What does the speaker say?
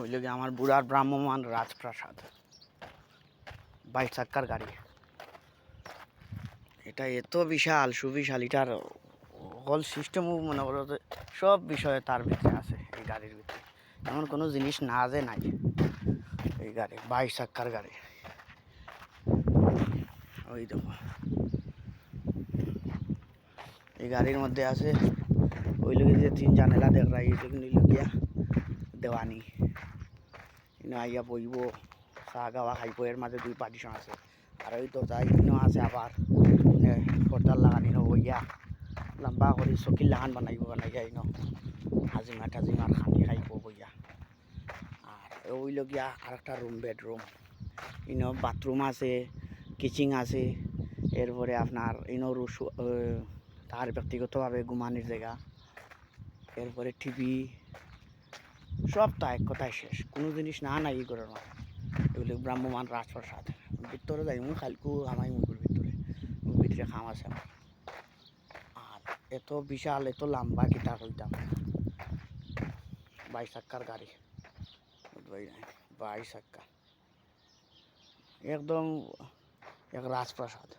ওই লোকে আমার বুড়ার ব্রাহ্মমান রাজপ্রাসাদ। বাইশ চাক্কার গাড়ি। এটা এত বিশাল, সুবিশাল, এটার হল সিস্টেমও মনে করো যে সব বিষয়ে তার ভিতরে আছে এই গাড়ির ভিতরে। এমন কোনো জিনিস না যে নাই এই গাড়ি বাইশ চাক্কার গাড়ি। ওই দেখো। এই গাড়ির মধ্যে আছে, ওই লোকে যে তিন জানেলা দেখ রাই কিন্তু গিয়া দেওয়ানি। ইনো আইয়া বইব। চাহ গাওয়া খাইব, এর মাঝে দুই পার্টিশন আছে। আর ওই যাই, ইনো আছে আবার। পর্দার লাগানি ন বইয়া লম্বা করে চকির লাগান বানাইব, বানাইয়া ইনো। হাজিমা টাজিমার খানি খাইব বইয়া আর ওই লগিয়া আর একটা রুম বেডরুম ইনো বাথরুম আছে কিচেন আছে। এরপরে আপনার ইনো রুসু তার ব্যক্তিগতভাবে ঘুমানির জায়গা। এরপরে টিভি সবটা এক কথায় শেষ। কোনো জিনিস না নাই ই করে না এগুলো ব্রাহ্মমান রাজপ্রসাদ। ভিতরে যাই খালকু আমাই মুখের ভিতরে। ভিতরে খাম আছে। আর এত বিশাল, এত লম্বা কিতা কইতাম। বাইশ চাক্কার গাড়ি। বাইশ চাক্কা। একদম এক রাজপ্রাসাদ।